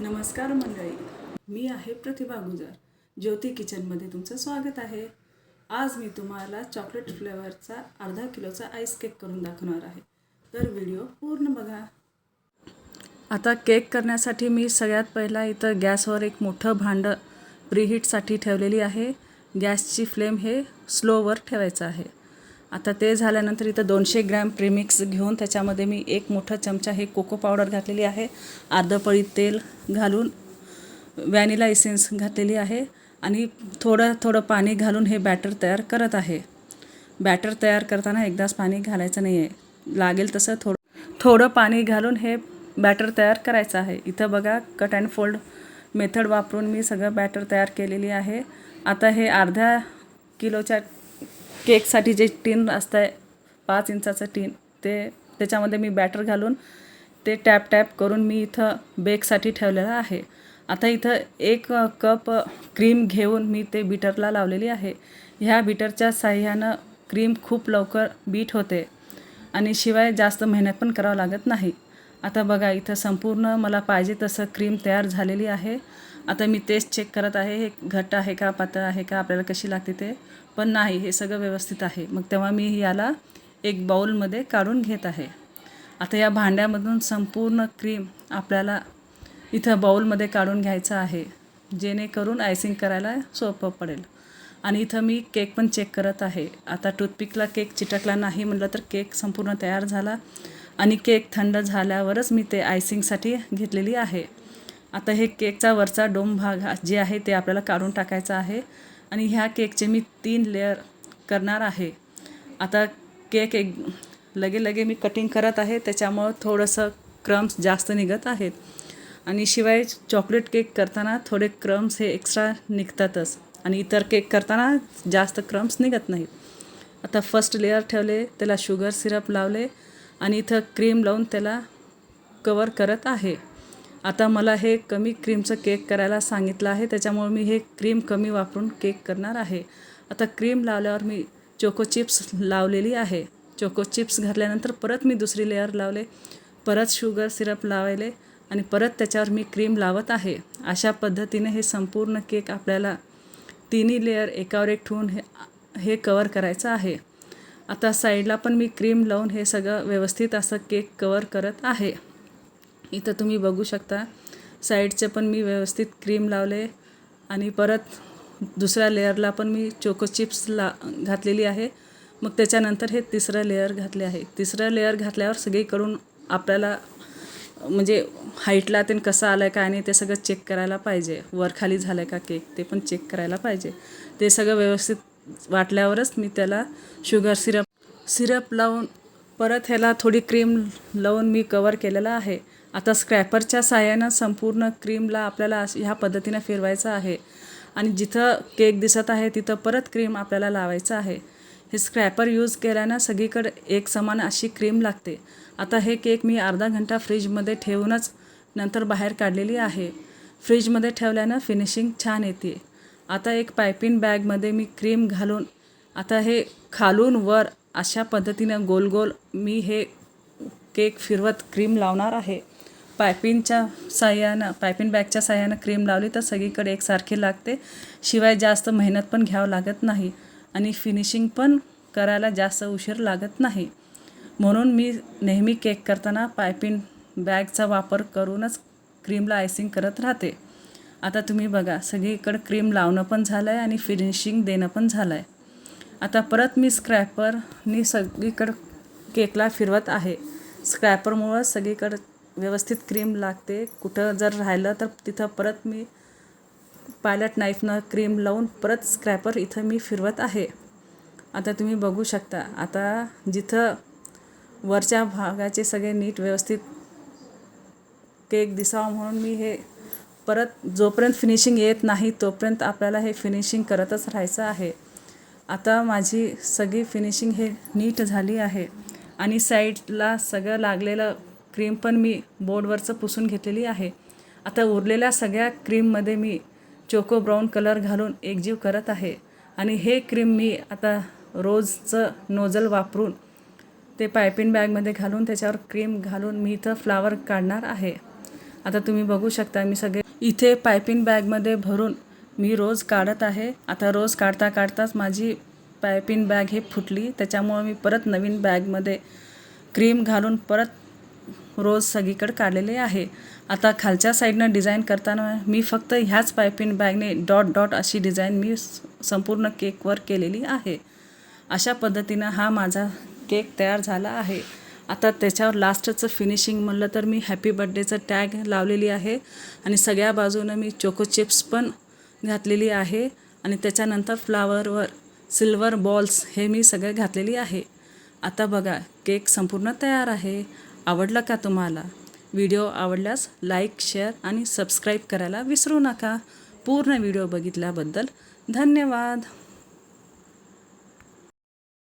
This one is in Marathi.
नमस्कार मंडळी. मी आहे प्रतिभा गुजर. ज्योती किचनमध्ये तुमचं स्वागत आहे. आज मी तुम्हाला चॉकलेट फ्लेवरचा अर्धा किलोचा आईस केक करून दाखवणार आहे. तर व्हिडिओ पूर्ण बघा. आता केक करण्यासाठी मी सगळ्यात पहिला इथं गॅसवर एक मोठं भांडं प्रीहीटसाठी ठेवलेली आहे. गॅसची फ्लेम हे स्लोवर ठेवायचं आहे. आता ते झाल्यानंतर इथं दोनशे ग्रॅम प्रीमिक्स घेऊन त्याच्यामध्ये मी एक मोठा चमचा हे कोको पावडर घातलेली आहे. अर्धं पळी तेल घालून व्हॅनिला इसेन्स घातलेली आहे आणि थोडं थोडं पाणी घालून हे बॅटर तयार करत आहे. बॅटर तयार करताना एकदाच पाणी घालायचं नाही आहे लागेल तसं थोडं थोडं पाणी घालून हे बॅटर तयार करायचं आहे. इथं बघा कट अँड फोल्ड मेथड वापरून मी सगळं बॅटर तयार केलेली आहे. आता हे अर्ध्या किलोच्या केकसाठी जे टीन असतं आहे पाच इंचाचं टीन ते त्याच्यामध्ये मी बॅटर घालून ते टॅप टॅप करून मी इथं बेकसाठी ठेवलेलं आहे. आता इथं एक कप क्रीम घेऊन मी ते बीटरला लावलेली आहे. ह्या बीटरच्या साह्यानं क्रीम खूप लवकर बीट होते आणि शिवाय जास्त मेहनत पण करावं लागत नाही. आता बघा इथं संपूर्ण मला पाहिजे तसं क्रीम तयार झालेली आहे. आता मी तेच चेक करत आहे हे घट्ट आहे का पातळ आहे का आपल्याला कशी लागते ते. पण नाही हे सगळं व्यवस्थित आहे. मग तेव्हा मी याला एक बाऊलमध्ये काढून घेत आहे. आता या भांड्यामधून संपूर्ण क्रीम आपल्याला इथं बाऊलमध्ये काढून घ्यायचं आहे. जेणेकरून आयसिंग करायला सोपं पडेल. आणि इथं मी केक पण चेक करत आहे. आता टूथपिकला केक चिटकला नाही म्हटलं तर केक संपूर्ण तयार झाला. आणि केक थंड झाल्यावरच मी ते आयसिंगसाठी घेतलेली आहे. आता हे केकचा वरचा डोम भाग जे आहे ते आपल्याला काढून टाकायचा आहे. आणि ह्या केकचे मी तीन लेअर करणार आहे. आता केक एक लगे लगे मी कटिंग करत आहे त्याच्यामुळं थोडंसं क्रम्स जास्त निघत आहेत. आणि शिवाय चॉकलेट केक करताना थोडे क्रम्स हे एक्स्ट्रा निघतातच. आणि इतर केक करताना जास्त क्रम्स निघत नाहीत आता फर्स्ट लेअर ठेवले त्याला शुगर सिरप लावले आणि इथं क्रीम लावून त्याला कवर करत आहे. आता मला हे कमी क्रीमचं केक करायला सांगितलं आहे त्याच्यामुळे मी हे क्रीम कमी वापरून केक करणार आहे. आता क्रीम लावल्यावर मी चोको चिप्स लावलेली आहे. चोको चिप्स घातल्यानंतर परत मी दुसरी लेअर लावले परत शुगर सिरप लावले आणि परत त्याच्यावर मी क्रीम लावत आहे. अशा पद्धतीने हे संपूर्ण केक आपल्याला तिन्ही लेअर एकावर एक ठेवून हे हे कवर करायचं आहे. आता साईडला पण मी क्रीम लावून हे सगळं व्यवस्थित असं केक कवर करत आहे. इथं तुम्ही बघू शकता. साईडचे पण मी व्यवस्थित क्रीम लावले आणि परत दुसऱ्या लेअरला पण मी चोको चिप्स ला घातलेली आहे. मग त्याच्यानंतर हे तिसरं लेअर घातले आहे. तिसरं लेअर घातल्यावर सगळीकडून आपल्याला म्हणजे हाईटला ते कसं आलं आहे काय नाही ते सगळं चेक करायला पाहिजे. वर खाली झालं आहे का केक ते पण चेक करायला पाहिजे. ते सगळं व्यवस्थित वाटल्यावरच मी त्याला शुगर सिरप सिरप लावून परत ह्याला थोडी क्रीम लावून मी कवर केलेला आहे. आता स्क्रॅपरच्या साह्यानं संपूर्ण क्रीमला आपल्याला अश- ह्या पद्धतीनं फिरवायचं आहे. आणि जिथं केक दिसत आहे तिथं परत क्रीम आपल्याला लावायचं आहे. हे स्क्रॅपर यूज केल्यानं सगळीकडे एक समान अशी क्रीम लागते. आता हे केक मी अर्धा घंटा फ्रीजमध्ये ठेवूनच नंतर बाहेर काढलेली आहे. फ्रीजमध्ये ठेवल्यानं फिनिशिंग छान येते. आता एक पायपिन बॅगमध्ये मी क्रीम घालून आता हे खालून वर अशा पद्धतीनं गोल गोल मी हे केक फिरवत क्रीम लावणार आहे. पायपिंगच्या साह्यानं पायपिन बॅगच्या साह्यानं क्रीम लावली तर सगळीकडे एकसारखी लागते. शिवाय जास्त मेहनत पण घ्यावं लागत नाही आणि फिनिशिंग पण करायला जास्त उशीर लागत नाही. म्हणून मी नेहमी केक करताना पायपिन बॅगचा वापर करूनच क्रीमला आयसिंग करत राहते. आता तुम्ही बघा सगळीकडं क्रीम लावणं पण झालं आहे आणि फिनिशिंग देणं पण झालं आहे आता परत मी स्क्रॅपरनी सगळीकडं केकला फिरवत आहे. स्क्रॅपरमुळं सगळीकडं व्यवस्थित क्रीम लागते. कुठं जर राहिलं तर तिथं परत मी पायलट नाईफनं क्रीम लावून परत स्क्रॅपर इथं मी फिरवत आहे. आता तुम्ही बघू शकता. आता जिथं वरच्या भागाचे सगळे नीट व्यवस्थित केक दिसावा म्हणून मी हे परत जोपर्यंत फिनिशिंग येत नाही तोपर्यंत आपल्याला हे फिनिशिंग करतच राहायचं आहे. आता माझी सगळी फिनिशिंग हे नीट झाली आहे. आणि साईडला सगळं लागलेलं क्रीम पण मी बोर्डवरचं पुसून घेतलेली आहे. आता उरलेल्या सगळ्या क्रीममध्ये मी चोको ब्राऊन कलर घालून एकजीव करत आहे. आणि हे क्रीम मी आता रोजचं नोजल वापरून ते पायपिंग बॅगमध्ये घालून त्याच्यावर क्रीम घालून मी इथं फ्लावर काढणार आहे. आता तुम्ही बघू शकता मी सगळे इथे पायपिंग बॅगमध्ये भरून मी रोज काढत आहे. आता रोज काढता काढताच माझी पायपिंग बॅग हे फुटली. त्याच्यामुळं मी परत नवीन बॅगमध्ये क्रीम घालून परत रोज सगळीकडे काढलेले आहे. आता खालच्या साईडनं डिझाईन करताना मी फक्त ह्याच पायपिंग बॅगने डॉट डॉट अशी डिझाईन मी संपूर्ण केकवर केलेली आहे. अशा पद्धतीनं हा माझा केक तयार झाला आहे. आता त्याच्यावर लास्टचं फिनिशिंग म्हणलं तर मी हॅपी बड्डेचं टॅग लावलेली आहे. आणि सगळ्या बाजूनं मी चोको चिप्स पण घातलेली आहे. आणि त्याच्यानंतर फ्लावरवर सिल्वर बॉल्स हे मी सगळे घातलेली आहे. आता बघा केक संपूर्ण तयार आहे. आवडला का तुम्हाला? व्हिडिओ आवडल्यास लाईक शेअर आणि सबस्क्राईब करायला विसरू नका. पूर्ण व्हिडिओ बघितल्याबद्दल धन्यवाद.